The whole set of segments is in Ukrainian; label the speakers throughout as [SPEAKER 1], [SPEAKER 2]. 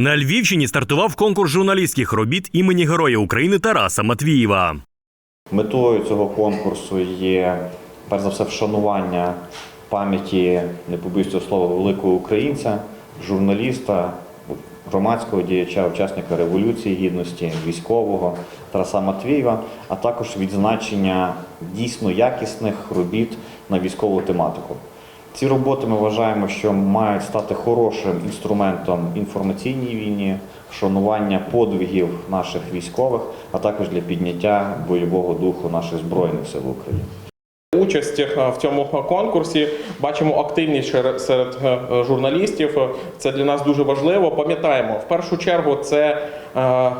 [SPEAKER 1] На Львівщині стартував конкурс журналістських робіт імені Героя України Тараса Матвієва.
[SPEAKER 2] Метою цього конкурсу є перш за все вшанування пам'яті, не побоюсь цього слова, великого українця, журналіста, громадського діяча, учасника Революції Гідності, військового Тараса Матвієва, а також відзначення дійсно якісних робіт на військову тематику. Ці роботи ми вважаємо, що мають стати хорошим інструментом інформаційній війні, вшанування подвигів наших військових, а також для підняття бойового духу наших збройних сил України.
[SPEAKER 3] Участь е, в цьому конкурсі бачимо активність шер- серед е, журналістів. Це для нас дуже важливо. Пам'ятаємо, в першу чергу це е,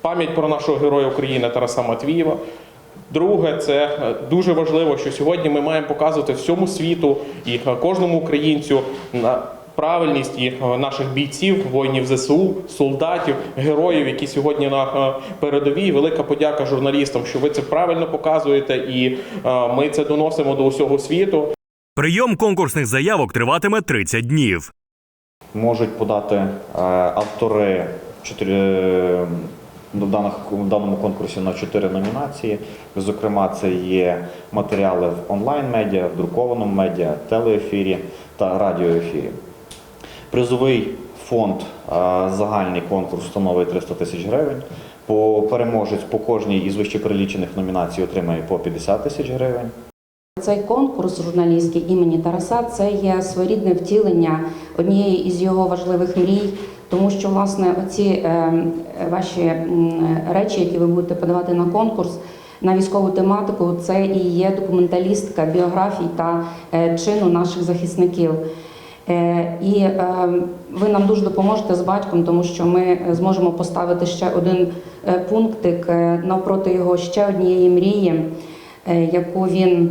[SPEAKER 3] пам'ять про нашого героя України Тараса Матвієва. Друге, це е, дуже важливо, що сьогодні ми маємо показувати всьому світу і е, кожному українцю на правильність і е, наших бійців, воїнів ЗСУ, солдатів, героїв, які сьогодні на передовій. Велика подяка журналістам, що ви це правильно показуєте, і ми це доносимо до усього світу.
[SPEAKER 1] Прийом конкурсних заявок триватиме 30 днів.
[SPEAKER 2] Можуть подати автори чотири, в даному конкурсі на чотири номінації. Зокрема, це є матеріали в онлайн-медіа, в друкованому медіа, телеефірі та радіоефірі. Призовий фонд загальний конкурс становить 300 тисяч гривень. По переможець по кожній із вищеперелічених номінацій отримає по 50 тисяч гривень.
[SPEAKER 4] Цей конкурс журналістський імені Тараса це є своєрідне втілення однієї із його важливих мрій, тому що власне оці е, ваші речі, які ви будете подавати на конкурс на військову тематику, це і є документалістика біографій та е, чину наших захисників. Е, І ви нам дуже допоможете з батьком, тому що ми зможемо поставити ще один пунктик навпроти його ще однієї мрії, яку він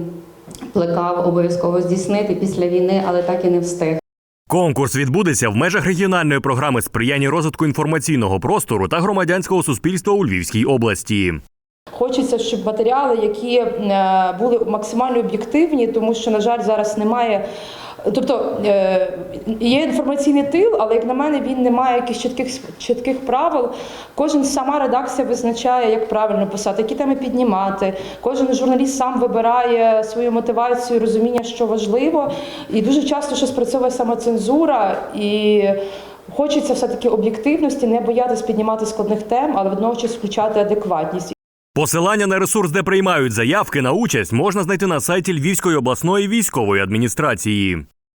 [SPEAKER 4] плекав обов'язково здійснити після війни, але так і не встиг.
[SPEAKER 1] Конкурс відбудеться в межах регіональної програми сприяння розвитку інформаційного простору та громадянського суспільства у Львівській області.
[SPEAKER 5] Хочеться, щоб матеріали, які е, були максимально об'єктивні, тому що, на жаль, зараз немає. Тобто е, є інформаційний тил, але як на мене, він не має якихось чітких чітких правил. Кожен сама редакція визначає, як правильно писати, які теми піднімати. Кожен журналіст сам вибирає свою мотивацію, розуміння, що важливо. І дуже часто що спрацьовує самоцензура і. Хочеться все-таки об'єктивності, не боятись піднімати складних тем, але водночас включати адекватність.
[SPEAKER 1] Посилання на ресурс, де приймають заявки на участь, можна знайти на сайті Львівської обласної військової адміністрації.